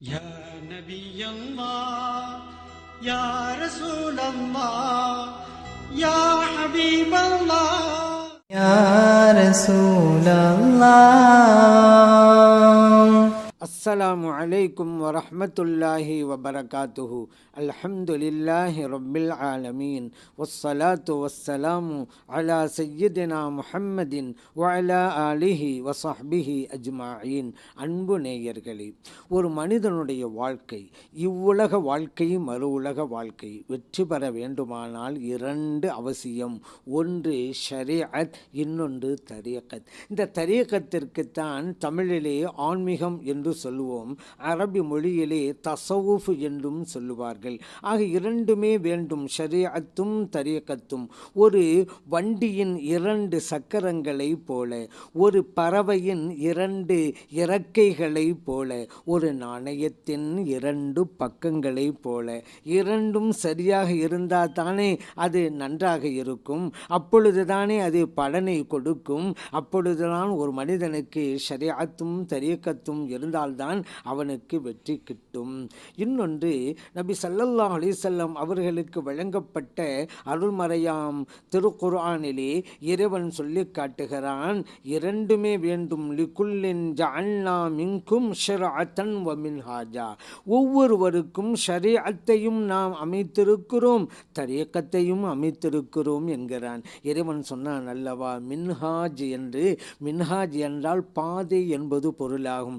Ya Nabi Ya Rasul Ya Habib Allah, Ya Rasul அஸ்ஸலாமு அலைக்கும் வரமத்துல்லாஹி வபரகாத்துஹு. அல்ஹம்துலில்லாஹி ரொபில் ஆலமீன். வஸ்ஸலாத்து வஸ்ஸலாமு அலா சையதினா முஹம்மதின் வலா அலிஹி வசஹ்பிஹி அஜ்மாயின் அன்பு நேயர்களே ஒரு மனிதனுடைய வாழ்க்கை இவ்வுலக வாழ்க்கை மறு உலக வாழ்க்கை வெற்றி பெற வேண்டுமானால் இரண்டு அவசியம். ஒன்று ஷரியத் இன்னொன்று தரியக்கத் இந்த தரியக்கத்திற்குத்தான் தமிழிலே ஆன்மீகம் என்று சொல்லுவோம். அரபி மொழியிலே தசவுஃப் என்றும் சொல்லுவார்கள். ஆக இரண்டுமே வேண்டும். ஷரியத்தும் தரியக்கத்தும். ஒரு வண்டியின் இரண்டு சக்கரங்களை போல ஒரு பறவையின் இரண்டு இறக்கைகளை போல ஒரு நாணயத்தின் இரண்டு பக்கங்களைப் போல. இரண்டும் சரியாக இருந்தால் தானே அது நன்றாக இருக்கும். அப்பொழுது தானே அது பலனை கொடுக்கும். அப்பொழுதுதான் ஒரு மனிதனுக்கு ஷரியாத்தும் தரியக்கத்தும் இருந்தால்தான் அவனுக்கு வெற்றி கிட்டும். இன்னொன்று நபி சல்லல்லா அலிசல்லம் அவர்களுக்கு வழங்கப்பட்ட அருள்மறையாம் திருக்குர்ஆனிலே இறைவன் சொல்லி காட்டுகிறான் இரண்டுமே வேண்டும். லிகுல்லின் ஜஅல்னா மின்கும் ஷர்அத்தன் வ மின்ஹாஜா. ஒவ்வொருவருக்கும் ஷரீஅத்தையும் நாம் அமைத்திருக்கிறோம் தரீக்கத்தையும் அமைத்திருக்கிறோம் என்கிறான். இறைவன் சொன்னான் அல்லவா மின்ஹாஜ் என்று. மின்ஹாஜ் என்றால் பாதை என்பது பொருளாகும்.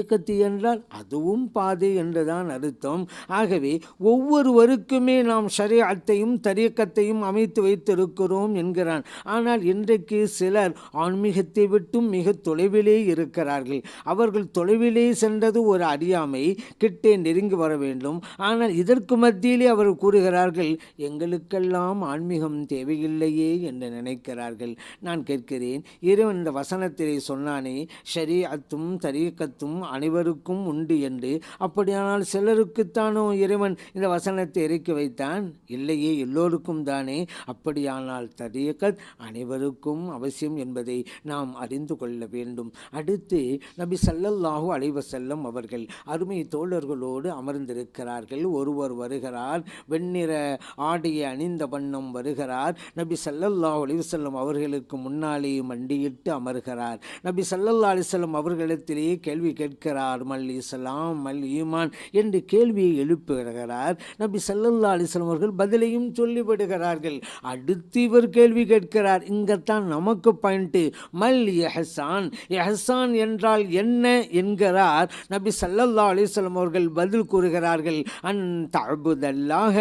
இயக்கத்து என்றால் அதுவும் பாதை என்றுதான் அர்த்தம். ஆகவே ஒவ்வொருவருக்குமே நாம் ஷரீஅத்தையும் தரியக்கத்தையும் அமைத்து வைத்திருக்கிறோம் என்கிறான். ஆனால் இன்றைக்கு சிலர் ஆன்மீகத்தை விட்டும் மிக தொலைவிலே இருக்கிறார்கள். அவர்கள் தொலைவிலே சென்றது ஒரு அறியாமை கிட்டே நெருங்கி வர வேண்டும். ஆனால் இதற்கு மத்தியிலே அவர்கள் கூறுகிறார்கள் எங்களுக்கெல்லாம் ஆன்மீகம் தேவையில்லையே என்று நினைக்கிறார்கள். நான் கேட்கிறேன் இறைவன் இந்த வசனத்திலே சொன்னானே ஷரீஅத்தும் தரீக்கத்தும் அனைவருக்கும் உண்டு என்று. அப்படியானால் சிலருக்குத்தானோ இறைவன் இந்த வசனத்தை இறக்கி வைத்தான்? இல்லையே எல்லோருக்கும் தானே. அப்படியானால் தரியக்கத் அனைவருக்கும் அவசியம் என்பதை நாம் அறிந்து கொள்ள வேண்டும். அடுத்து நபி சல்லல்லாஹு அலைஹி வஸல்லம் அவர்கள் அருமை தோழர்களோடு அமர்ந்திருக்கிறார்கள். ஒருவர் வருகிறார் வெண்ணிற ஆடையை அணிந்த வண்ணம் வருகிறார். நபி ஸல்லல்லாஹு அலைஹி வஸல்லம் அவர்களுக்கு முன்னாலே மண்டியிட்டு அமர்கிறார். நபி சல்லல்லா அலிசல்லம் அவர்களிடத்திலேயே கேள்வி இருக்கிறார். மல் இஸ்லாம் மல் ஈமான் என்று கேள்வியை எழுப்புகிறார். நபி சல்லல்லா அலிஸ்லாம் அவர்கள் பதிலையும் சொல்லிவிடுகிறார்கள். அடுத்து இவர் கேள்வி கேட்கிறார். இங்கத்தான் நமக்கு பாயிண்ட்டு மல் எஹசான் எஹசான் என்றால் என்ன என்கிறார்? நபி சல்லல்லா அலிஸ்லாம் அவர்கள் பதில் கூறுகிறார்கள். அன் தஅபுதல்லாஹ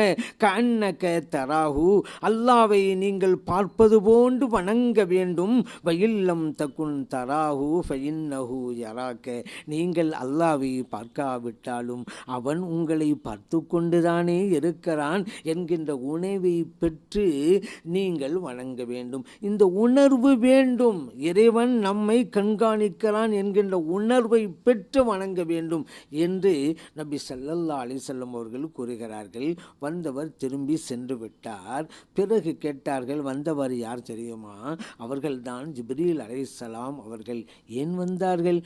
கண்ணக்க தராஹு. அல்லாவை நீங்கள் பார்ப்பது போன்று வணங்க வேண்டும். வயில்லம் தகுன் தராஹு ஃபஇன்னஹு யராக்க நீங்கள் அல்லாவை பார்க்காவிட்டாலும் அவன் உங்களை பார்த்து கொண்டுதானே இருக்கிறான் என்கின்ற உணவை பெற்று நீங்கள் வணங்க வேண்டும். இந்த உணர்வு வேண்டும். இறைவன் நம்மை கண்காணிக்கிறான் என்கின்ற உணர்வை பெற்று வணங்க வேண்டும் என்று நபி சல்லல்லா அலைஹி வஸல்லம் அவர்கள் கூறுகிறார்கள். வந்தவர் திரும்பி சென்று விட்டார். பிறகு கேட்டார்கள் வந்தவர் யார் தெரியுமா? அவர்கள்தான் ஜிப்ரீல் அலைஹிஸ்ஸலாம் அவர்கள் ஏன் வந்தார்கள்?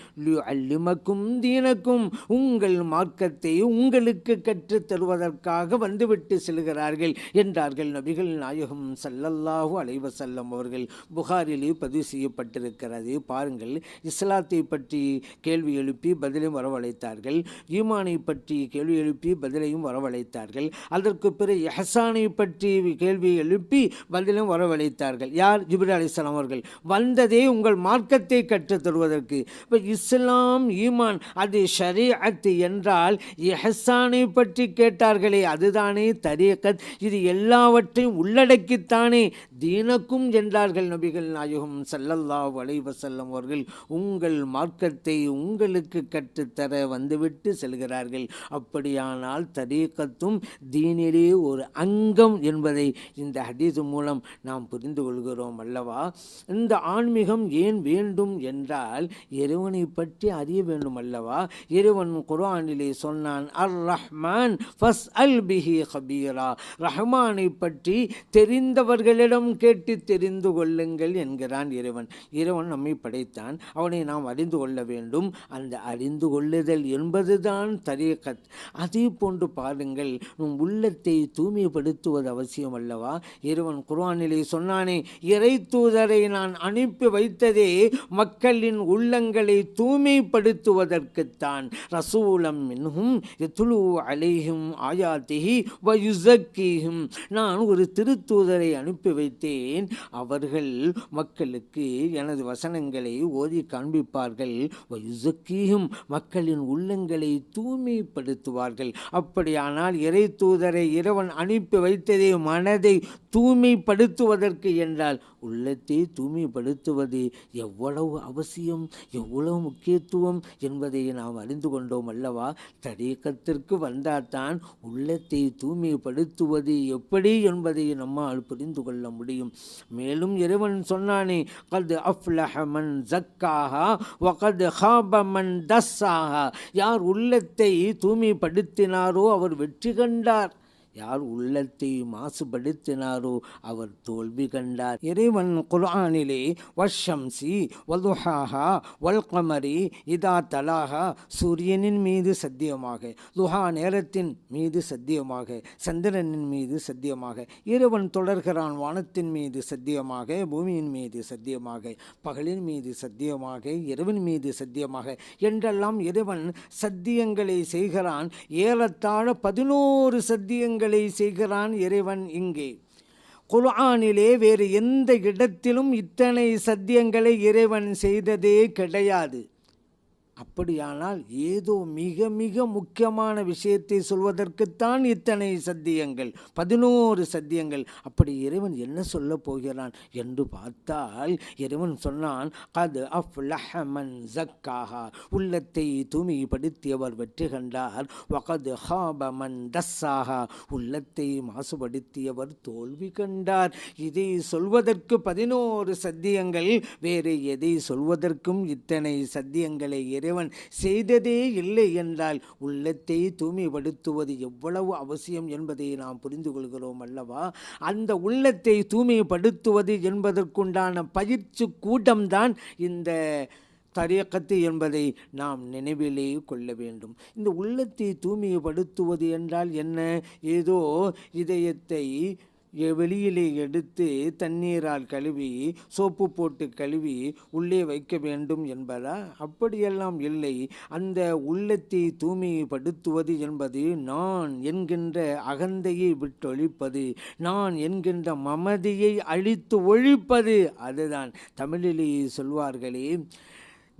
அல்லிமக்கும் தீனக்கும் உங்கள் மார்க்கத்தை உங்களுக்கு கற்றுத் தருவதற்காக வந்துவிட்டு செல்கிறார்கள் என்றார்கள் நபிகள் நாயகம் சல்லல்லாஹூ அலைவசல்லம் அவர்கள். புகாரிலே பதிவு செய்யப்பட்டிருக்கிறது. பாருங்கள் இஸ்லாத்தை பற்றி கேள்வி எழுப்பி பதிலையும் வரவழைத்தார்கள். ஈமானை பற்றி கேள்வி எழுப்பி பதிலையும் வரவழைத்தார்கள். அதற்கு பிறகு எஹசானை பற்றி கேள்வி எழுப்பி பதிலும் வரவழைத்தார்கள். யார்? ஜிப்ரி அலிஸ்லாம் அவர்கள். வந்ததே உங்கள் மார்க்கத்தை கற்றுத் தருவதற்கு. இப்போ இஸ்லாம் ஈமான் அது ஷரீஅத் என்றால் எஹசானை பற்றி கேட்டார்களே அதுதானே தரியக்கத் இது எல்லாவற்றையும் உள்ளடக்கித்தானே தீனக்கும் என்றார்கள் நபிகள் நாயகம் சல்லல்லா வலைவசல்லம் அவர்கள். உங்கள் மார்க்கத்தை உங்களுக்கு கற்றுத்தர வந்துவிட்டு செல்கிறார்கள். அப்படியானால் தரீக்கத்தும் தீனிலே ஒரு அங்கம் என்பதை இந்த ஹதீது மூலம் நாம் புரிந்து கொள்கிறோம் அல்லவா? இந்த ஆன்மீகம் ஏன் வேண்டும் என்றால் இறைவனை பற்றி அறிய வேண்டும். வேண்டும் அல்லவா? இறைவன் குரானிலே சொன்னான் அர் ரஹ்மான் ஃபஸ் அல் பிஹி ஹபீரா ரஹ்மானை பற்றி தெரிந்தவர்களிடம் கேட்டு தெரிந்து கொள்ளுங்கள் என்கிறான் இறைவன். இறைவன் நம்மை படைத்தான். அவனை நாம் அறிந்து கொள்ள வேண்டும். அந்த அறிந்து கொள்ளுதல் என்பதுதான் தரீகத். அதே போன்று பாருங்கள் நம் உள்ளத்தை தூய்மைப்படுத்துவது அவசியம் அல்லவா? இறைவன் குர்ஆனிலே சொன்னானே இறை தூதரை நான் அனுப்பி வைத்ததே மக்களின் உள்ளங்களை தூய்மைப்படுத்துவதற்குத்தான் ரசூலம் மின்ஹும் எத்துலு அலைஹும் ஆயாத்திஹி வயுசக்கீஹும் நான் ஒரு திருத்தூதரை அனுப்பி வைத்தேன். அவர்கள் மக்களுக்கு எனது வசனங்களை ஓதி காண்பிப்பார்கள். வயுசக்கீஹும் மக்களின் உள்ளங்களை தூய்மைப்படுத்துவார்கள். அப்படியானால் இறை தூதரை இறைவன் அனுப்பி வைத்ததே மனதை தூய்மைப்படுத்துவதற்கு என்றால் உள்ளத்தை தூய்மைப்படுத்துவது எவ்வளவு அவசியம் எவ்வளவு முக்கியத்துவம் என்பதை நாம் அறிந்து கொண்டோம் அல்லவா? தரீக்கத்திற்கு வந்தால்தான் உள்ளத்தை தூய்மைப்படுத்துவது எப்படி என்பதை நம்மால் புரிந்து கொள்ள முடியும். மேலும் இறைவன் சொன்னானே கது அஃப்லஹமன் ஜக்காஹா வகது ஹாபமன் தஸ்ஸாஹா. யார் உள்ளத்தை தூய்மைப்படுத்தினாரோ அவர் வெற்றி கண்டார். யார் உள்ளத்தை மாசுபடுத்தினாரோ அவர் தோல்வி கண்டார். இறைவன் குர்ஆனிலே வஷம்சி வலுஹாஹா வல்கமரி இதா தலாஹா சூரியனின் மீது சத்தியமாக துஹா நேரத்தின் மீது சத்தியமாக சந்திரனின் மீது சத்தியமாக இறைவன் தொடர்கிறான் வானத்தின் மீது சத்தியமாக பூமியின் மீது சத்தியமாக பகலின் மீது சத்தியமாக இரவின் மீது சத்தியமாக என்றெல்லாம் இறைவன் சத்தியங்களை செய்கிறான். ஏறத்தாழ பதினோரு சத்தியங்கள் செய்கிறான் இறைவன் இங்கே. குர்ஆனிலே வேறு எந்த இடத்திலும் இத்தனை சத்தியங்களை இறைவன் செய்ததே கிடையாது. அப்படியானால் ஏதோ மிக மிக முக்கியமான விஷயத்தை சொல்வதற்குத்தான் இத்தனை சத்தியங்கள் பதினோரு சத்தியங்கள். அப்படி இறைவன் என்ன சொல்ல போகிறான் என்று பார்த்தால் இறைவன் சொன்னான் அது அஃப்லஹமன் ஜக்காஹா. உள்ளத்தை தூய்மைப்படுத்தியவர் வெற்றி கண்டார். வகது ஹாபமன் தஸ்ஸாஹா. உள்ளத்தை மாசுபடுத்தியவர் தோல்வி கண்டார். இதை சொல்வதற்கு பதினோரு சத்தியங்கள் வேறு எதை சொல்வதற்கும் இத்தனை சத்தியங்களை இறைவன் செய்ததே இல்லை என்றால் உள்ளத்தை தூய்மைப்படுத்துவது எவ்வளவு அவசியம் என்பதை நாம் புரிந்து கொள்கிறோம் அல்லவா? அந்த உள்ளத்தை தூய்மைப்படுத்துவது என்பதற்குண்டான பயிற்சி கூட்டம்தான் இந்த தரியக்கத்து என்பதை நாம் நினைவிலே கொள்ள வேண்டும். இந்த உள்ளத்தை தூய்மைப்படுத்துவது என்றால் என்ன? ஏதோ இதயத்தை வெளியிலே எடுத்து தண்ணீரால் கழுவி சோப்பு போட்டு கழுவி உள்ளே வைக்க வேண்டும் என்பதா? அப்படியெல்லாம் இல்லை. அந்த உள்ளத்தை தூய்மைப்படுத்துவது என்பது நான் என்கின்ற அகந்தையை விட்டொழிப்பது நான் என்கின்ற மமதியை அழித்து ஒழிப்பது. அதுதான் தமிழிலே சொல்வார்களே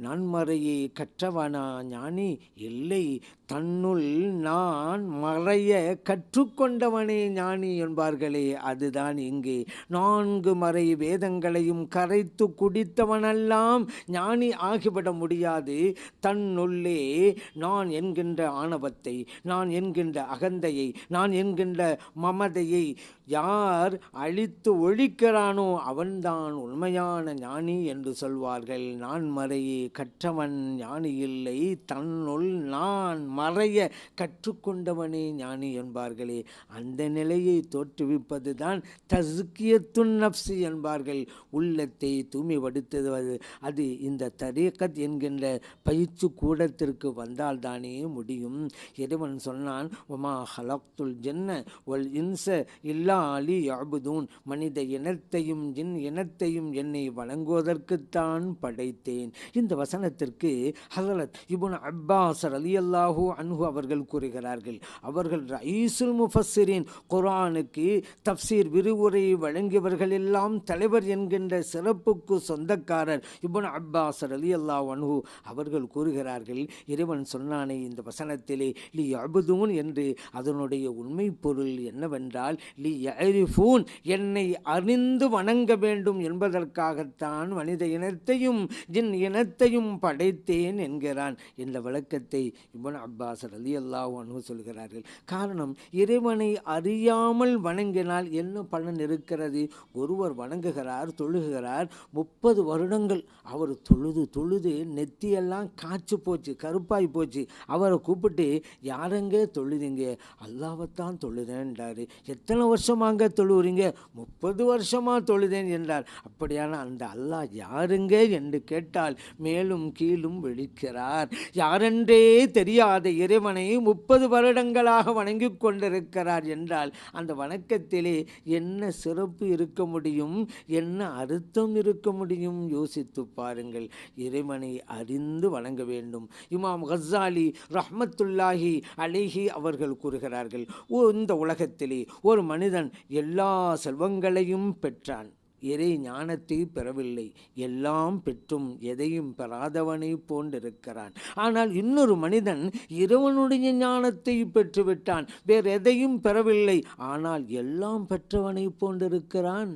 நான்மறையை கற்றவனா ஞானி? இல்லை. தன்னுள் நான் மறைய கற்றுக்கொண்டவனே ஞானி என்பார்களே அதுதான் இங்கே. நான்கு மறை வேதங்களையும் கரைத்து குடித்தவனெல்லாம் ஞானி ஆகிவிட முடியாது. தன்னுள்ளே நான் என்கின்ற ஆணவத்தை நான் என்கின்ற அகந்தையை நான் என்கின்ற மமதையை யார் அழித்து ஒழிக்கிறானோ அவன்தான் உண்மையான ஞானி என்று சொல்வார்கள். நான் மறையை கற்றவன் ஞானி இல்லை. தன்னுள் நான் மறைய கற்றுக்கொண்டவனே ஞானி என்பார்களே. அந்த நிலையை தோற்றுவிப்பது தான் தஸ்கியத்துன் என்பார்கள். உள்ளத்தை தூய்மைப்படுத்துவது அது இந்த தரீக்கத் என்கின்ற பயிற்சி கூடத்திற்கு வந்தால்தானே முடியும். இறைவன் சொன்னான் உமா ஹலக்துல் ஜென்ன ஒல் இன்ச இல்லா அலி யாபுதூன் மனித இனத்தையும் ஜின் இனத்தையும் என்னை வணங்குவதற்குத்தான் படைத்தேன். இந்த வசனத்திற்கு ஹசரத் இபுன் அப்பாஸ் அல்லாஹூ அன்ஹு அவர்கள் கூறுகிறார்கள். அவர்கள் ரைசுல் முஃபஸ்ஸிரின் குரானுக்கு தப்சீர் விரிவுரை வழங்கியவர்கள் எல்லாம் தலைவர் என்கின்ற சிறப்புக்கு சொந்தக்காரர் இபுன் அப்பாஸ் அல்லாஹ் அன்ஹு அவர்கள் கூறுகிறார்கள் இறைவன் சொன்னானே இந்த வசனத்திலே லி அபுதூன் என்று. அதனுடைய உண்மை பொருள் என்னவென்றால் லி யரிஃபூன் என்னை அறிந்து வணங்க வேண்டும் என்பதற்காகத்தான் மனித இனத்தையும் ஜின் இனத்தையும் படைத்தேன் என்கிறான். இந்த விளக்கத்தை இவன் அப்பாஸ் அலி அல்லாஹ் சொல்கிறார்கள். காரணம் இறைவனை அறியாமல் வணங்கினால் என்ன பலன் இருக்கிறது? ஒருவர் வணங்குகிறார் தொழுகிறார் முப்பது வருடங்கள் அவர் தொழுது தொழுது நெத்தியெல்லாம் காய்ச்சி போச்சு கருப்பாய் போச்சு. அவரை கூப்பிட்டு யாரெங்க தொழுதிங்க? அல்லாவைத்தான் தொழுதேன்றாரு எத்தனை வருஷம் வருஷமாங்க தொழுவுறீங்க? முப்பது வருஷமா தொழுதேன் என்றார். அப்படியான அந்த அல்லாஹ் யாருங்க என்று கேட்டால் மேலும் கீழும் விழிக்கிறார். யாரென்றே தெரியாத இறைவனை முப்பது வருடங்களாக வணங்கி கொண்டிருக்கிறார் என்றால் அந்த வணக்கத்திலே என்ன சிறப்பு இருக்க முடியும்? என்ன அர்த்தம் இருக்க முடியும்? யோசித்து பாருங்கள். இறைவனை அறிந்து வணங்க வேண்டும். இமாம் ஹசாலி ரஹ்மத்துல்லாஹி அழகி அவர்கள் கூறுகிறார்கள் இந்த உலகத்திலே ஒரு மனிதன் எல்லா செல்வங்களையும் பெற்றான். இறை ஞானத்தை பெறவில்லை. எல்லாம் பெற்றும் எதையும் பெறாதவனை போன்றிருக்கிறான். ஆனால் இன்னொரு மனிதன் இறைவனுடைய ஞானத்தை பெற்றுவிட்டான். வேறு எதையும் பெறவில்லை. ஆனால் எல்லாம் பெற்றவனை போன்றிருக்கிறான்.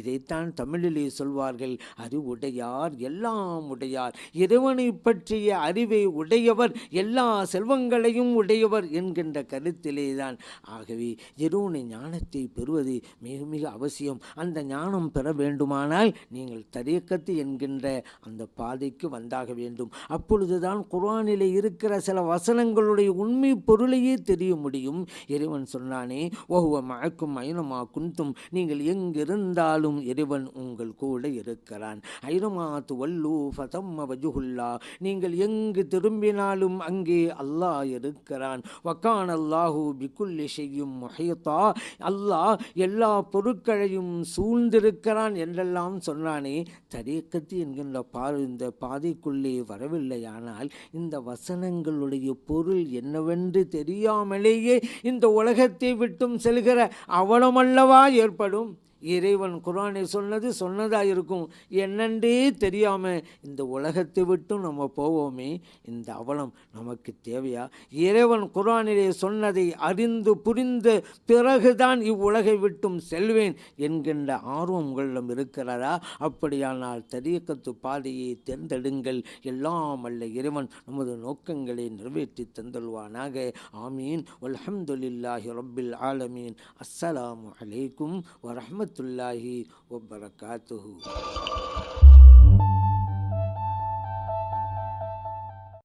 இதைத்தான் தமிழிலே சொல்வார்கள் அது உடையார் எல்லாம் உடையார். இறைவனை பற்றிய அறிவை உடையவர் எல்லா செல்வங்களையும் உடையவர் என்கின்ற கருத்திலே தான் ஆகவே இறைவனை ஞானத்தை பெறுவது மிக மிக அவசியம். அந்த ஞானம் பெற வேண்டுமானால் நீங்கள் தரியக்கத்து என்கின்ற அந்த பாதைக்கு வந்தாக வேண்டும். அப்பொழுதுதான் குர்ஆனிலே இருக்கிற சில வசனங்களுடைய உண்மை பொருளையே தெரிய முடியும். இறைவன் சொன்னானே ஓஹுவ மழக்கும் ஐனமா குந்தும் நீங்கள் எங்கிருந்தாலும் இறைவன் உங்கள் கூட இருக்கிறான். ஐனமா துவல்லு ஃபதம்ம வஜுகுல்லா நீங்கள் எங்கு திரும்பினாலும் அங்கே அல்லாஹ் இருக்கிறான். வக்கான் அல்லாஹூ பிக்குல்லி செய்யும் முஹையத்தா அல்லாஹ் எல்லா பொருட்களையும் சூழ்ந்திருக்கிறான் என்றெல்லாம் சொன்னானே. தரீக்கத்து என்கின்ற பா இந்த பாதைக்குள்ளே வரவில்லையானால் இந்த வசனங்களுடைய பொருள் என்னவென்று தெரியாமலேயே இந்த உலகத்தை விட்டும் செல்கிற அவலமல்லவா ஏற்படும்? இறைவன் குரானை சொன்னது சொன்னதாக இருக்கும் என்னன்றே தெரியாமல் இந்த உலகத்தை விட்டும் நம்ம போவோமே. இந்த அவலம் நமக்கு தேவையா? இறைவன் குரானிலே சொன்னதை அறிந்து புரிந்த பிறகுதான் இவ்வுலகை விட்டும் செல்வேன் என்கின்ற ஆர்வம் உங்களிடம் இருக்கிறதா? அப்படியானால் தரியக்கத்து பாதையை தேர்ந்தெடுங்கள். எல்லாம் அல்ல இறைவன் நமது நோக்கங்களை நிறைவேற்றி தந்தல்வானாக ஆமீன். வல்ஹம்துலில்லாஹி ரப்பில் ஆலமீன். அஸ்ஸலாமு அலைக்கும் வரஹ்மத்துல்லாஹி வபரகாத்துஹு